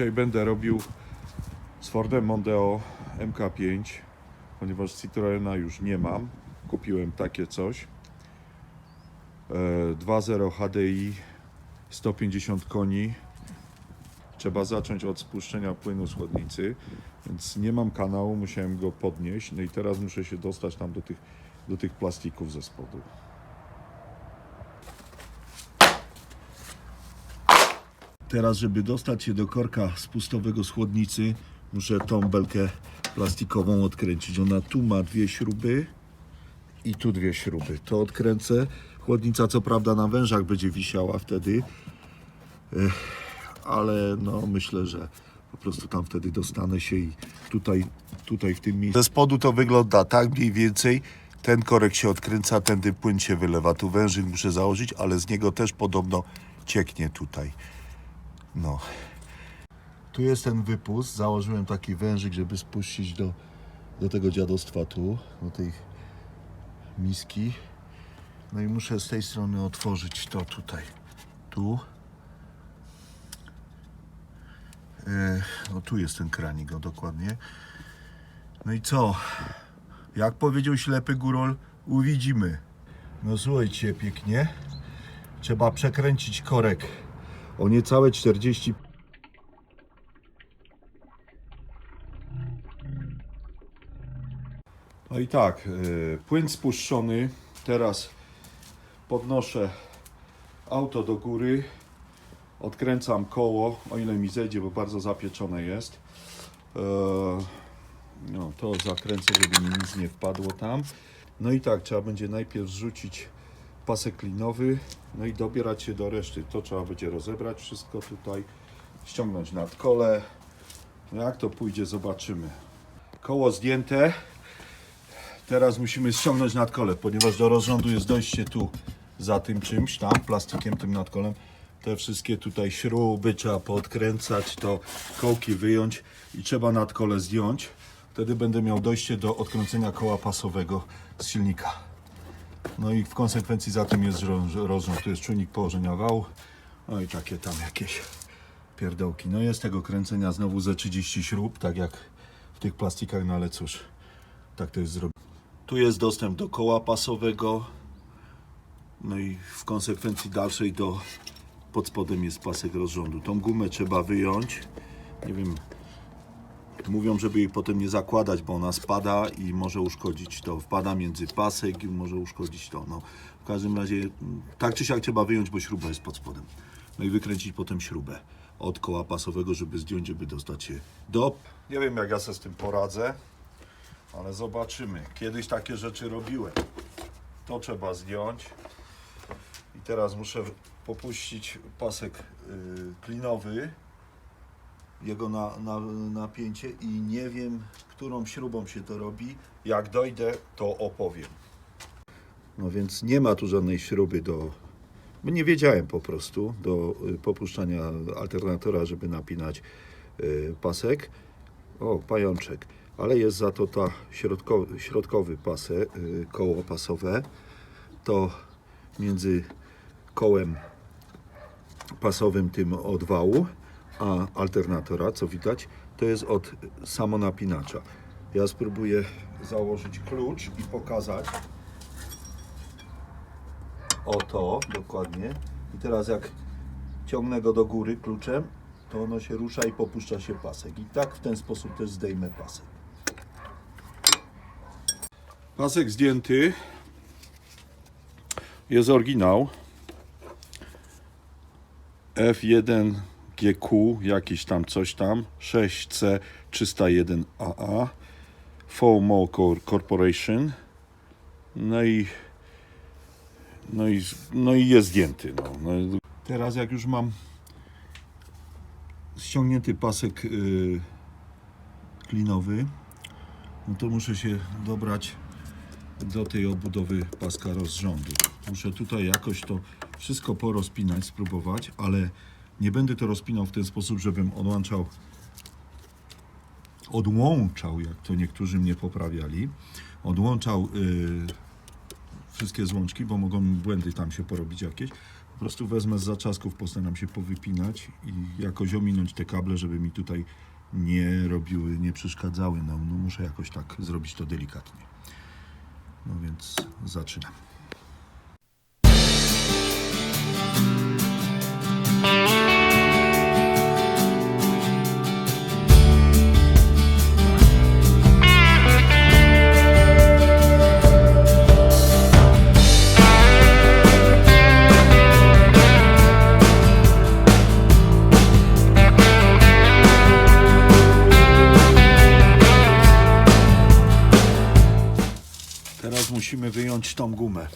Dzisiaj będę robił z Fordem Mondeo MK5, ponieważ Citroena już nie mam. Kupiłem takie coś. E, 2.0 HDI, 150 koni. Trzeba zacząć od spuszczenia płynu z chłodnicy, więc nie mam kanału, musiałem go podnieść. No i teraz muszę się dostać tam do tych, do tych plastików ze spodu. Teraz, żeby dostać się do korka spustowego chłodnicy, muszę tą belkę plastikową odkręcić. Ona tu ma dwie śruby i tu dwie śruby. To odkręcę. Chłodnica co prawda na wężach będzie wisiała wtedy, Ech, ale no myślę, że po prostu tam wtedy dostanę się i tutaj, tutaj w tym miejscu. Ze spodu to wygląda tak mniej więcej. Ten korek się odkręca, tędy płyn się wylewa. Tu wężyk muszę założyć, ale z niego też podobno cieknie tutaj. No. Tu jest ten wypust. Założyłem taki wężyk, żeby spuścić do, do tego dziadostwa tu, do tej miski. No i muszę z tej strony otworzyć to tutaj. Tu. No tu jest ten kranik, o dokładnie. No i co? Jak powiedział ślepy górol, uwidzimy. No słuchajcie, pięknie. Trzeba przekręcić korek o niecałe 40 No i tak, yy, płyn spuszczony. Teraz podnoszę auto do góry. Odkręcam koło, o ile mi zejdzie, bo bardzo zapieczone jest. Yy, no, to zakręcę, żeby mi nic nie wpadło tam. No i tak, trzeba będzie najpierw zrzucić pasek linowy, no i dobierać się do reszty. To trzeba będzie rozebrać wszystko tutaj, ściągnąć nad kole. No jak to pójdzie, zobaczymy. Koło zdjęte. Teraz musimy ściągnąć nad kole, ponieważ do rozrządu jest dojście tu za tym czymś tam, plastikiem tym nadkolem. Te wszystkie tutaj śruby trzeba poodkręcać, to kołki wyjąć i trzeba nadkole zdjąć. Wtedy będę miał dojście do odkręcenia koła pasowego z silnika. No i w konsekwencji za tym jest ro- rozrząd. Tu jest czujnik położenia wału. No i takie tam jakieś pierdołki. No jest tego kręcenia znowu ze 30 śrub, tak jak w tych plastikach, no ale cóż, tak to jest zrobione. Tu jest dostęp do koła pasowego. No i w konsekwencji dalszej do pod spodem jest pasek rozrządu. Tą gumę trzeba wyjąć. Nie wiem, Mówią, żeby jej potem nie zakładać, bo ona spada i może uszkodzić to. Wpada między pasek i może uszkodzić to. No, w każdym razie mm, tak czy siak trzeba wyjąć, bo śruba jest pod spodem. No i wykręcić potem śrubę od koła pasowego, żeby zdjąć, żeby dostać się do... Nie wiem jak ja sobie z tym poradzę, ale zobaczymy. Kiedyś takie rzeczy robiłem. To trzeba zdjąć. I teraz muszę popuścić pasek yy, klinowy jego na, na, napięcie i nie wiem, którą śrubą się to robi. Jak dojdę, to opowiem. No więc nie ma tu żadnej śruby do. Nie wiedziałem po prostu do y, popuszczania alternatora, żeby napinać y, pasek. O, pajączek. Ale jest za to ta środkowy, środkowy pasek, y, koło pasowe. To między kołem pasowym tym od wału, a alternatora, co widać, to jest od samonapinacza. Ja spróbuję założyć klucz i pokazać. Oto, dokładnie. I teraz jak ciągnę go do góry kluczem, to ono się rusza i popuszcza się pasek. I tak w ten sposób też zdejmę pasek. Pasek zdjęty. Jest oryginał. F1 GQ, jakiś tam coś tam, 6C 301AA, FOMO Cor- Corporation, no i, no i, no i jest zdjęty. No. No, teraz jak już mam ściągnięty pasek yy, klinowy, no to muszę się dobrać do tej obudowy paska rozrządu. Muszę tutaj jakoś to wszystko porozpinać, spróbować, ale nie będę to rozpinał w ten sposób, żebym odłączał, odłączał, jak to niektórzy mnie poprawiali, odłączał y, wszystkie złączki, bo mogą błędy tam się porobić jakieś. Po prostu wezmę z zaczasków, postaram się powypinać i jakoś ominąć te kable, żeby mi tutaj nie robiły, nie przeszkadzały. No, no muszę jakoś tak zrobić to delikatnie. No więc zaczynam. Musimy wyjąć tą gumę.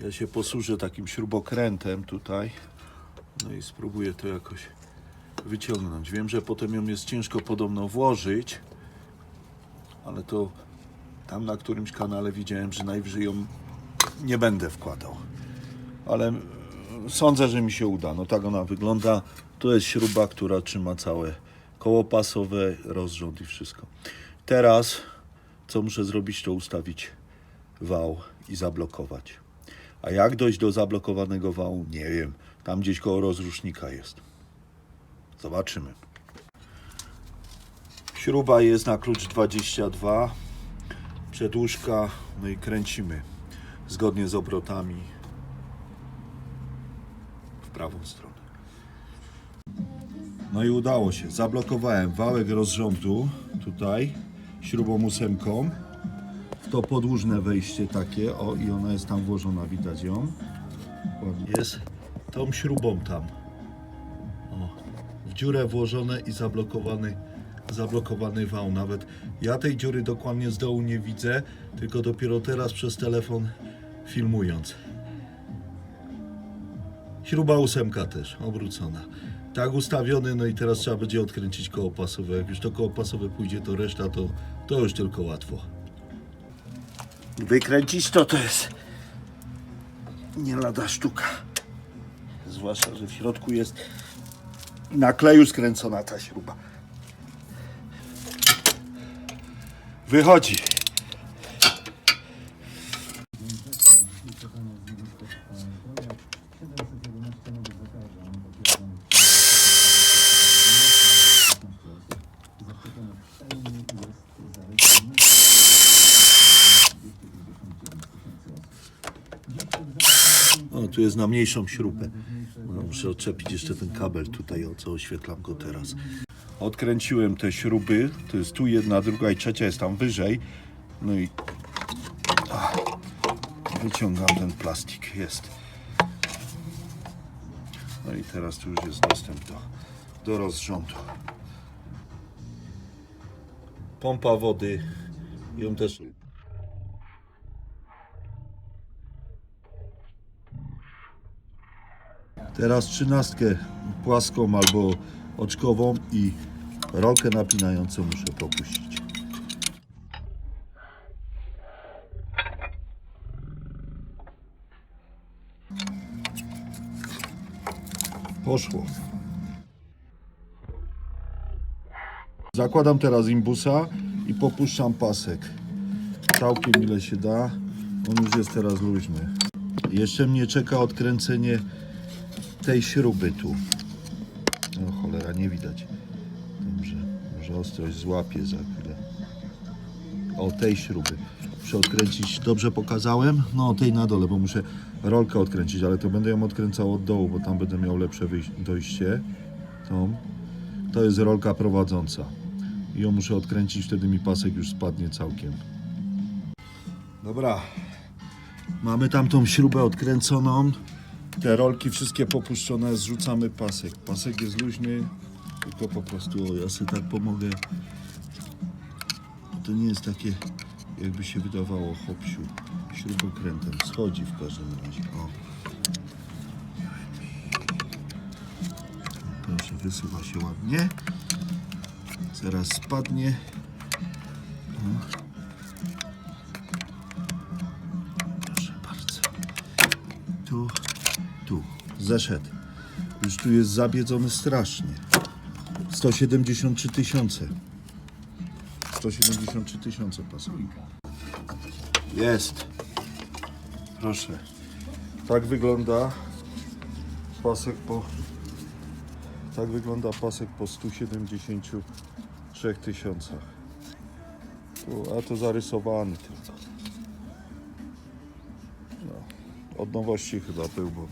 Ja się posłużę takim śrubokrętem tutaj. No i spróbuję to jakoś wyciągnąć. Wiem, że potem ją jest ciężko podobno włożyć, ale to tam na którymś kanale widziałem, że najwyżej ją nie będę wkładał. Ale mm, sądzę, że mi się uda. No tak ona wygląda. To jest śruba, która trzyma całe koło pasowe, rozrząd i wszystko. Teraz co muszę zrobić, to ustawić wał i zablokować. A jak dojść do zablokowanego wału? Nie wiem. Tam gdzieś koło rozrusznika jest. Zobaczymy. Śruba jest na klucz 22. Przedłużka, no i kręcimy zgodnie z obrotami w prawą stronę. No i udało się. Zablokowałem wałek rozrządu tutaj śrubą ósemką. To podłużne wejście takie, o i ona jest tam włożona, widać ją. Ładnie. Jest tą śrubą tam. O, w dziurę włożone i zablokowany, zablokowany wał. Nawet ja tej dziury dokładnie z dołu nie widzę, tylko dopiero teraz przez telefon filmując. Śruba ósemka też, obrócona. Tak ustawiony, no i teraz trzeba będzie odkręcić koło pasowe. Jak już to koło pasowe pójdzie, to reszta to, to już tylko łatwo. Wykręcić to to jest nie lada sztuka. Zwłaszcza, że w środku jest na kleju skręcona ta śruba. Wychodzi. Tu jest na mniejszą śrubę. No, muszę odczepić jeszcze ten kabel tutaj, o co oświetlam go teraz. Odkręciłem te śruby. To jest tu jedna, druga i trzecia jest tam wyżej. No i Ach, wyciągam ten plastik. Jest. No i teraz tu już jest dostęp do, do rozrządu. Pompa wody. Ją też Teraz trzynastkę płaską albo oczkową i rolkę napinającą muszę popuścić. Poszło. Zakładam teraz imbusa i popuszczam pasek. Całkiem ile się da. On już jest teraz luźny. Jeszcze mnie czeka odkręcenie tej śruby tu. Cholera, nie widać. Dobrze, może ostrość złapie za chwilę. O tej śruby. Muszę odkręcić, dobrze pokazałem? No tej na dole, bo muszę rolkę odkręcić, ale to będę ją odkręcał od dołu, bo tam będę miał lepsze dojście. Tą. To jest rolka prowadząca. I ją muszę odkręcić, wtedy mi pasek już spadnie całkiem. Dobra. Mamy tam tą śrubę odkręconą. Te rolki wszystkie popuszczone, zrzucamy pasek. Pasek jest luźny, tylko po prostu o, ja sobie tak pomogę. To nie jest takie, jakby się wydawało, hopsiu. Śrubokrętem schodzi w każdym razie. O. Proszę, wysuwa się ładnie. Zaraz spadnie. O. zeszedł. Już tu jest zabiedzony strasznie. 173 tysiące. 173 tysiące pasuje. Jest. Proszę. Tak wygląda pasek po tak wygląda pasek po 173 tysiącach. A to zarysowany tylko. No, od nowości chyba był, bo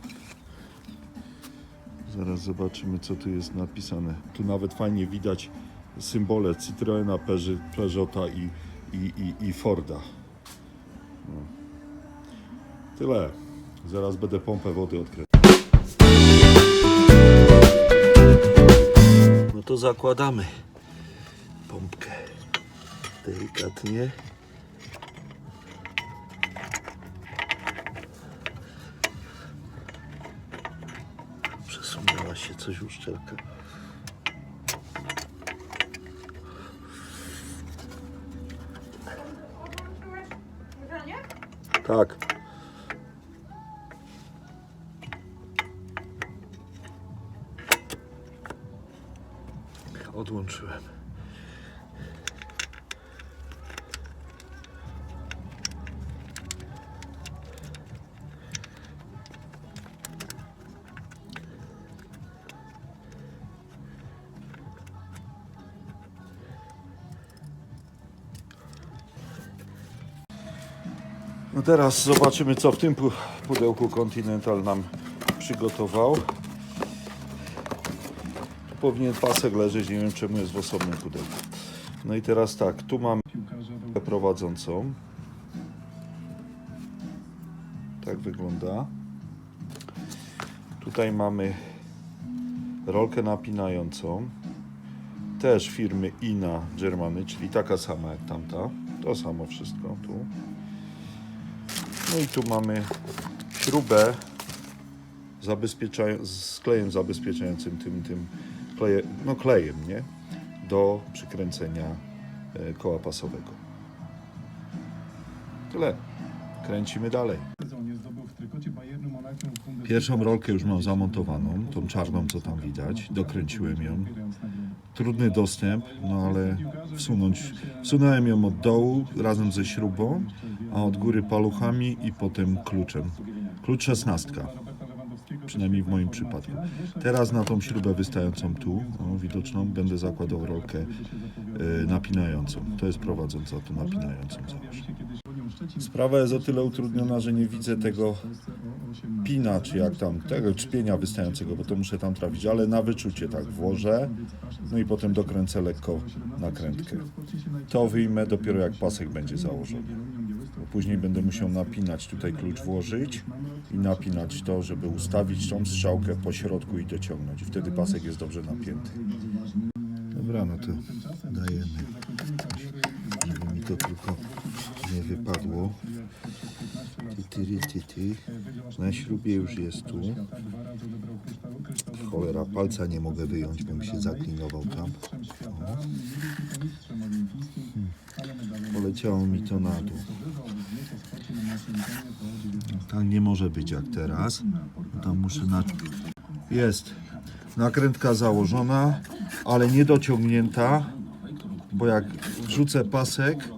zaraz zobaczymy co tu jest napisane. Tu nawet fajnie widać symbole Citroena, Peugeot- Peugeota i, i, i, i Forda. No. Tyle. Zaraz będę pompę wody odkrył. No to zakładamy pompkę. Delikatnie. Się coś uszczelka. Tak. Odłączyłem. No teraz zobaczymy, co w tym pu- pudełku Continental nam przygotował. Tu powinien pasek leżeć, nie wiem czemu jest w osobnym pudełku. No i teraz tak, tu mam prowadzącą. Tak wygląda. Tutaj mamy rolkę napinającą. Też firmy INA Germany, czyli taka sama jak tamta. To samo wszystko tu. No i tu mamy śrubę z klejem zabezpieczającym tym, tym kleje, no klejem, nie? Do przykręcenia e, koła pasowego. Tyle. Kręcimy dalej. Pierwszą rolkę już mam zamontowaną, tą czarną, co tam widać. Dokręciłem ją. Trudny dostęp, no ale wsunąć. Wsunąłem ją od dołu razem ze śrubą, a od góry paluchami i potem kluczem. Klucz szesnastka, przynajmniej w moim przypadku. Teraz na tą śrubę wystającą tu, no, widoczną, będę zakładał rolkę e, napinającą. To jest prowadząca tu napinającą. Zobacz. Sprawa jest o tyle utrudniona, że nie widzę tego pina, czy jak tam, tego czpienia wystającego, bo to muszę tam trafić, ale na wyczucie tak włożę, no i potem dokręcę lekko nakrętkę. To wyjmę dopiero jak pasek będzie założony. Bo później będę musiał napinać, tutaj klucz włożyć i napinać to, żeby ustawić tą strzałkę po środku i dociągnąć. Wtedy pasek jest dobrze napięty. Dobra, no to dajemy, żeby mi to tylko nie wypadło. Tytyry, tyty. Na śrubie już jest tu. Cholera, palca nie mogę wyjąć, bym się zaklinował tam. O. Hmm. Poleciało mi to na dół. Tak nie może być jak teraz. Tam muszę na... Jest. Nakrętka założona, ale nie dociągnięta, bo jak wrzucę pasek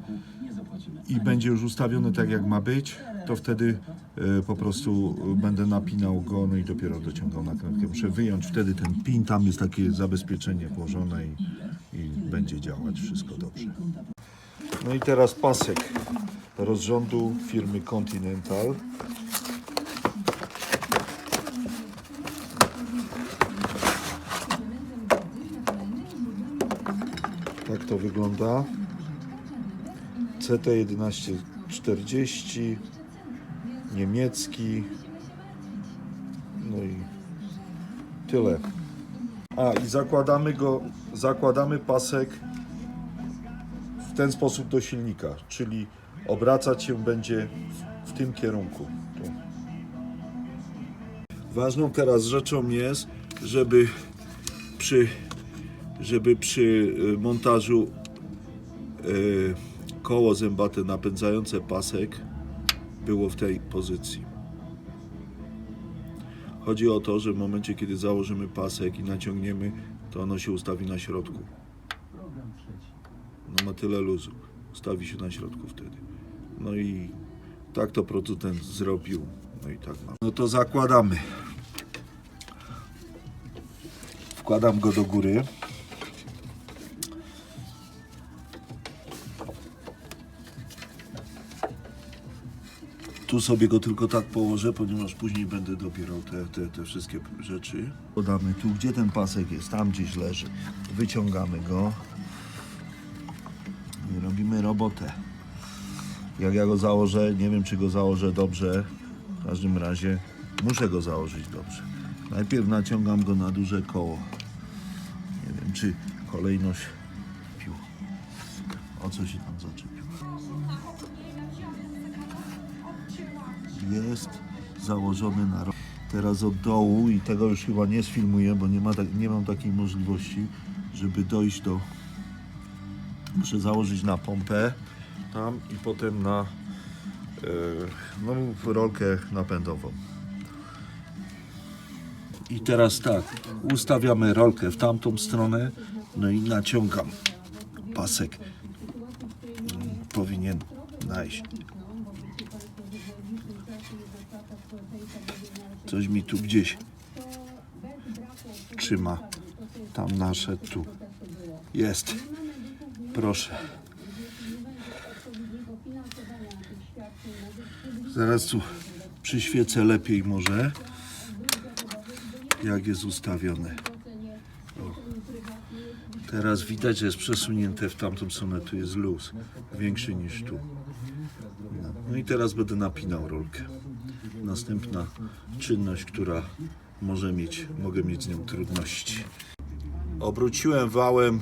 i będzie już ustawiony tak jak ma być, to wtedy po prostu będę napinał go no i dopiero dociągał nakrętkę. Muszę wyjąć wtedy ten pin, tam jest takie zabezpieczenie włożone i, i będzie działać wszystko dobrze. No i teraz pasek rozrządu firmy Continental. Tak to wygląda. CT1140 niemiecki. No i tyle. A i zakładamy go, zakładamy pasek w ten sposób do silnika, czyli obracać się będzie w, tym kierunku. Tu. Ważną teraz rzeczą jest, żeby przy, żeby przy y, montażu y, koło zębate napędzające pasek było w tej pozycji. Chodzi o to, że w momencie, kiedy założymy pasek i naciągniemy, to ono się ustawi na środku. No ma tyle luzu. Ustawi się na środku wtedy. No i tak to producent zrobił No i tak mam. No to zakładamy. Wkładam go do góry. Tu sobie go tylko tak położę, ponieważ później będę dobierał te, te, te wszystkie rzeczy. Podamy tu, gdzie ten pasek jest, tam gdzieś leży. Wyciągamy go i robimy robotę. Jak ja go założę, nie wiem czy go założę dobrze. W każdym razie muszę go założyć dobrze. Najpierw naciągam go na duże koło. Nie wiem czy kolejność pił. O co się tam zaczepił? Jest założony na Teraz od dołu i tego już chyba nie sfilmuję, bo nie, ma tak, nie mam takiej możliwości, żeby dojść do muszę założyć na pompę tam i potem na e, no, rolkę napędową. I teraz tak, ustawiamy rolkę w tamtą stronę, no i naciągam pasek. Mm, Powinien najść. Coś mi tu gdzieś trzyma. Tam nasze tu. Jest. Proszę. Zaraz tu przyświecę lepiej może. Jak jest ustawione. O. Teraz widać, że jest przesunięte w tamtą stronę. Tu jest luz. Większy niż tu. No, no i teraz będę napinał rolkę. Następna czynność, która może mieć, mogę mieć z nią trudności. Obróciłem wałem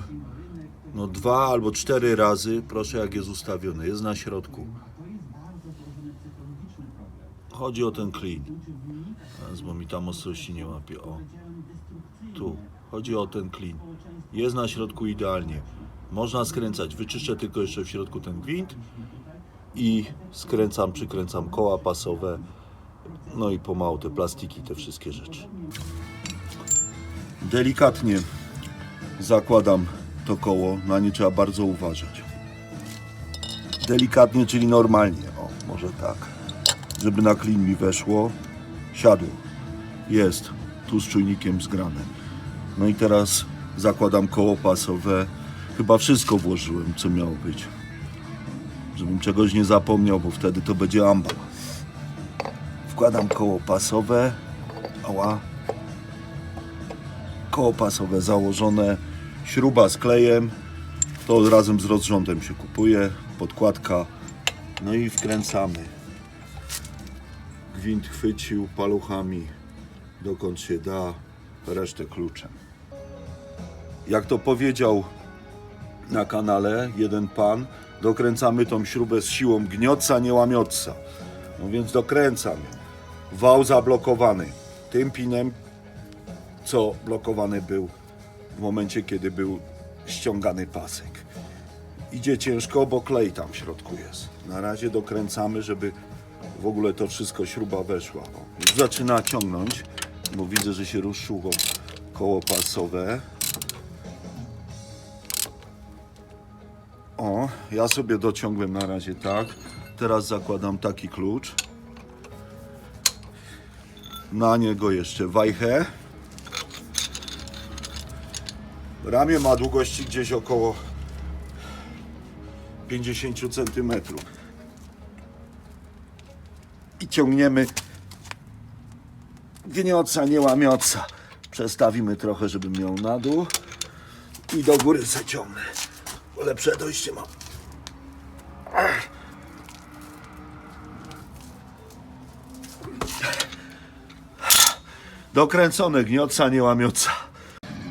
no dwa albo cztery razy. Proszę jak jest ustawione. Jest na środku. Chodzi o ten. Teraz, bo mi tam ostrości nie łapie. O. Tu. Chodzi o ten klin. Jest na środku idealnie. Można skręcać. Wyczyszczę tylko jeszcze w środku ten gwint i skręcam, przykręcam koła pasowe. No i pomału te plastiki, te wszystkie rzeczy. Delikatnie zakładam to koło, na nie trzeba bardzo uważać. Delikatnie, czyli normalnie, o, może tak, żeby na klin mi weszło, siadło, jest, tu z czujnikiem zgrane. No i teraz zakładam koło pasowe, chyba wszystko włożyłem, co miało być, żebym czegoś nie zapomniał, bo wtedy to będzie amba. Wkładam koło pasowe, ała, koło pasowe założone, śruba z klejem, to razem z rozrządem się kupuje, podkładka, no i wkręcamy. Gwint chwycił paluchami, dokąd się da, resztę kluczem. Jak to powiedział na kanale jeden pan, dokręcamy tą śrubę z siłą gniotca, nie łamiotca. No więc dokręcam. Wał zablokowany tym pinem, co blokowany był w momencie, kiedy był ściągany pasek. Idzie ciężko, bo klej tam w środku jest. Na razie dokręcamy, żeby w ogóle to wszystko śruba weszła. O, zaczyna ciągnąć, bo widzę, że się ruszyło koło pasowe. O, ja sobie dociągłem na razie tak. Teraz zakładam taki klucz. Na niego jeszcze wajchę. Ramię ma długości gdzieś około 50 cm. I ciągniemy gnioca, nie łamioca. Przestawimy trochę, żeby miał na dół. I do góry zaciągnę. Lepsze dojście mam. Dokręcone gnioca, nie łamioca.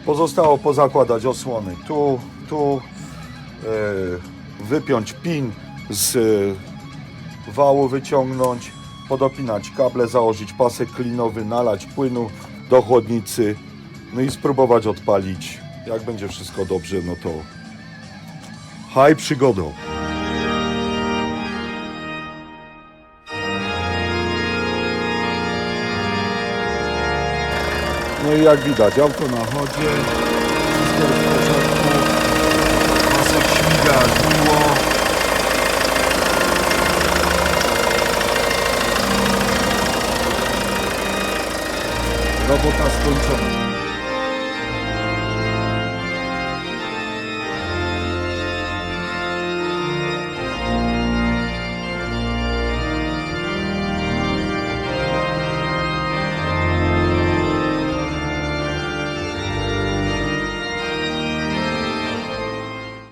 Pozostało pozakładać osłony. Tu, tu e, wypiąć pin z e, wału, wyciągnąć, podopinać kable, założyć pasek klinowy, nalać płynu do chłodnicy, no i spróbować odpalić. Jak będzie wszystko dobrze, no to haj przygodą. No i jak widać, auto na chodzie, wszystko jest w porządku, pasek śmiga, miło. Robota skończona.